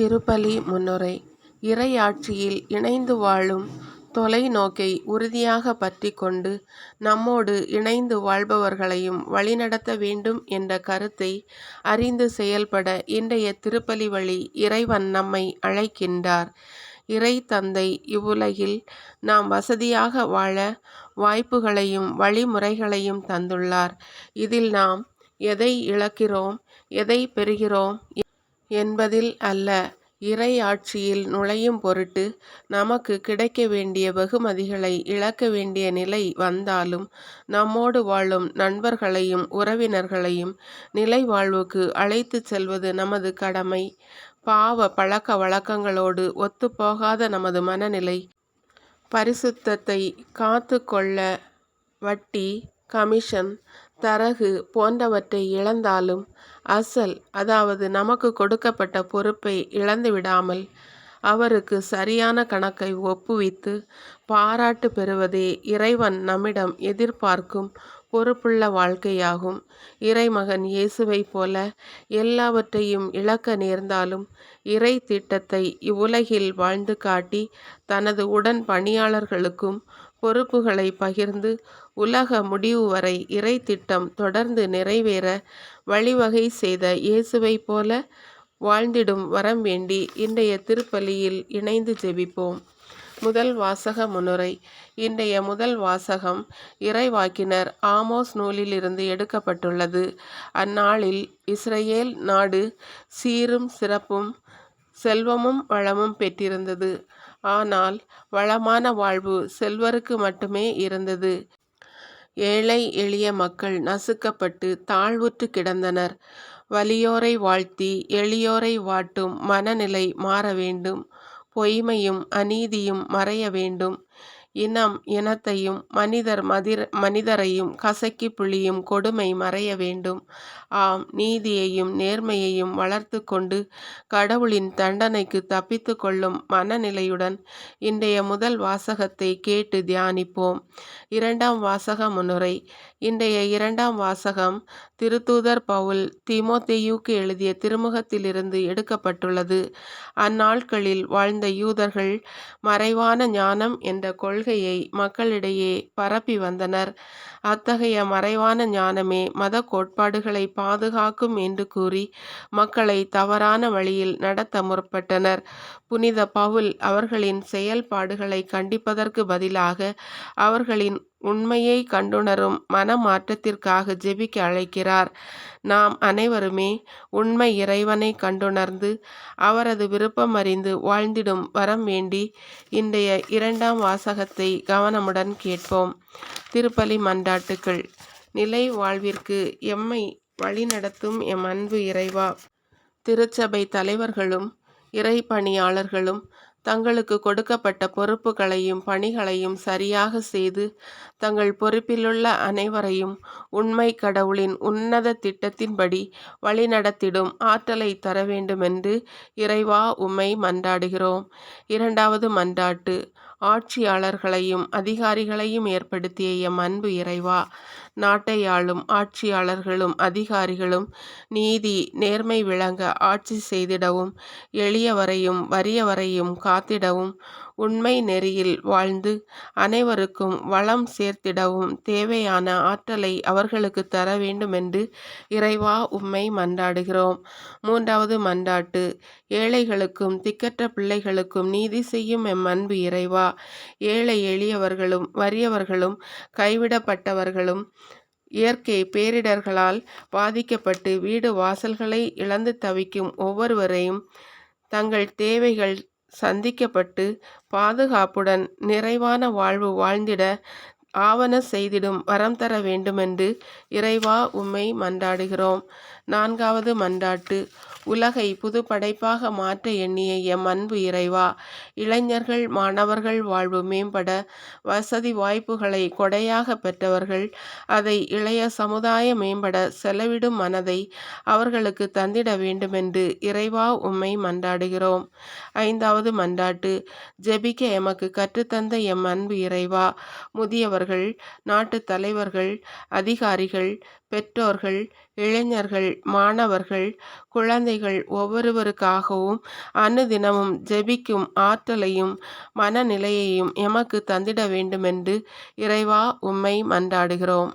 திருப்பலி முன்னுரை இறையாட்சியில் இணைந்து வாழும் தொலைநோக்கை உறுதியாக பற்றி கொண்டு நம்மோடு இணைந்து வாழ்பவர்களையும் வழிநடத்த வேண்டும் என்ற கருத்தை அறிந்து செயல்பட இன்றைய திருப்பலி வழி இறைவன் நம்மை அழைக்கின்றார். இறை தந்தை இவ்வுலகில் நாம் வசதியாக வாழ வாய்ப்புகளையும் வழிமுறைகளையும் தந்துள்ளார். இதில் நாம் எதை இழக்கிறோம் எதை பெறுகிறோம் என்பதில் அல்ல இறை ஆட்சியில் நுழையும் பொருட்டு நமக்கு கிடைக்க வேண்டிய வெகுமதிகளை இழக்க வேண்டிய நிலை வந்தாலும் நம்மோடு வாழும் நண்பர்களையும் உறவினர்களையும் நிலை வாழ்வுக்கு அழைத்துச் செல்வது நமது கடமை. பாவ பழக்க வழக்கங்களோடு ஒத்துப்போகாத நமது மனநிலை பரிசுத்தத்தை காத்து கொள்ள வட்டி கமிஷன் தரகு போன்றவற்றை இழந்தாலும் அசல் அதாவது நமக்கு கொடுக்கப்பட்ட பொறுப்பை இழந்துவிடாமல் அவருக்கு சரியான கணக்கை ஒப்புவித்து பாராட்டு பெறுவதே இறைவன் நம்மிடம் எதிர்பார்க்கும் பொறுப்புள்ள வாழ்க்கையாகும். இறைமகன் இயேசுவைப் போல எல்லாவற்றையும் இழக்க நேர்ந்தாலும் இறை திட்டத்தை இவ்வுலகில் வாழ்ந்து காட்டி தனது உடன் பணியாளர்களுக்கும் பொறுப்புகளை பகிர்ந்து உலக முடிவு வரை இறை திட்டம் தொடர்ந்து நிறைவேற வழிவகை செய்த இயேசுவைப் போல வாழ்ந்திடும் வரம் வேண்டி இன்றைய திருப்பலியில் இணைந்து ஜெபிப்போம். முதல் வாசக முன்னுரை இன்றைய முதல் வாசகம் இறைவாக்கினர் ஆமோஸ் நூலிலிருந்து எடுக்கப்பட்டுள்ளது. அந்நாளில் இஸ்ரேல் நாடு சீரும் சிறப்பும் செல்வமும் வளமும் பெற்றிருந்தது. ஆனால் வளமான வாழ்வு செல்வருக்கு மட்டுமே இருந்தது. ஏழை எளிய மக்கள் நசுக்கப்பட்டு தாழ்வுற்று கிடந்தனர். வலியோரை வாழ்த்தி எளியோரை வாட்டும் மனநிலை மாற வேண்டும். பொய்மையும் அநீதியும் மறைய வேண்டும். இனம் இனத்தையும் மனிதர் மனிதரையும் கசக்கி பிழியும் கொடுமை மறைய வேண்டும். ஆம் நீதியையும் நேர்மையையும் வளர்த்து கொண்டு கடவுளின் தண்டனைக்கு தப்பித்து கொள்ளும் மனநிலையுடன் இன்றைய முதல் வாசகத்தை கேட்டு தியானிப்போம். இரண்டாம் வாசக முன்னுரை இன்றைய இரண்டாம் வாசகம் திருத்தூதர் பவுல் திமோத்தேயுக்கு எழுதிய திருமுகத்திலிருந்து எடுக்கப்பட்டுள்ளது. அந்நாட்களில் வாழ்ந்த யூதர்கள் மறைவான ஞானம் என்ற கொள்கையை மக்களிடையே பரப்பி வந்தனர். அத்தகைய மறைவான ஞானமே மதக் கோட்பாடுகளை பாதுகாக்கும் என்று கூறி மக்களை தவறான வழியில் நடத்த முற்பட்டனர். புனித பவுல் அவர்களின் செயல்பாடுகளை கண்டிப்பதற்கு பதிலாக அவர்களின் உண்மையை கண்டுணரும் மனமாற்றத்திற்காக ஜெபிக்க அழைக்கிறார். நாம் அனைவருமே உண்மை இறைவனை கண்டுணர்ந்து அவரது விருப்பம் அறிந்து வாழ்ந்திடும் வரம் வேண்டி இன்றைய இரண்டாம் வாசகத்தை கவனமுடன் கேட்போம். திருப்பலி மன்றாட்டுக்கள் நிலை வாழ்விற்கு எம்மை வழிநடத்தும் எம் அன்பு இறைவா திருச்சபை தலைவர்களும் இறை பணியாளர்களும் தங்களுக்கு கொடுக்கப்பட்ட பொறுப்புகளையும் பணிகளையும் சரியாக செய்து தங்கள் பொறுப்பிலுள்ள அனைவரையும் உண்மை கடவுளின் உன்னத திட்டத்தின்படி வழிநடத்திடும் ஆற்றலை தர வேண்டுமென்று இறைவா உம்மை மன்றாடுகிறோம். இரண்டாவது மன்றாட்டு ஆட்சியாளர்களையும் அதிகாரிகளையும் ஏற்படுத்திய எம் அன்பு இறைவா நாட்டை ஆளும் ஆட்சியாளர்களும் அதிகாரிகளும் நீதி நேர்மை விளங்க ஆட்சி செய்திடவும் எளியவரையும் வறியவரையும் காத்திடவும் உண்மை நெறியில் வாழ்ந்து அனைவருக்கும் வளம் சேர்த்திடவும் தேவையான ஆற்றலை அவர்களுக்கு தர வேண்டுமென்று இறைவா உம்மை மன்றாடுகிறோம். மூன்றாவது மன்றாட்டு ஏழைகளுக்கும் திக்கற்ற பிள்ளைகளுக்கும் நீதி செய்யும் எம் அன்பு இறைவா ஏழை எளியவர்களும் வறியவர்களும் கைவிடப்பட்டவர்களும் இயற்கை பேரிடர்களால் பாதிக்கப்பட்டு வீடு வாசல்களை இழந்து தவிக்கும் ஒவ்வொருவரையும் தங்கள் தேவைகள் சந்திக்கப்பட்டு பாதுகாப்புடன் நிறைவான வாழ்வு வாழ்ந்திட ஆவன செய்திடும் வரம் தர வேண்டுமென்று இறைவா உம்மை மன்றாடுகிறோம். நான்காவது மன்றாட்டு உலகை புதுப்படைப்பாக மாற்ற எண்ணிய எம் அன்பு இறைவா இளைஞர்கள் மாணவர்கள் வாழ்வு மேம்பட வசதி வாய்ப்புகளை கொடையாக பெற்றவர்கள் அதை இளைய சமுதாயம் மேம்பட செலவிடும் மனதை அவர்களுக்கு தந்திட வேண்டுமென்று இறைவா உம்மை மன்றாடுகிறோம். ஐந்தாவது மன்றாட்டு ஜெபிக்க எமக்கு கற்றுத்தந்த எம் அன்பு இறைவா முதியவர்கள் நாட்டு தலைவர்கள் அதிகாரிகள் பெற்றோர்கள் இளைஞர்கள் மாணவர்கள் குழந்தைகள் ஒவ்வொருவருக்காகவும் அனுதினமும் ஜெபிக்கும் ஆற்றலையும் மனநிலையையும் எமக்கு தந்திட வேண்டுமென்று இறைவா உம்மை மன்றாடுகிறோம்.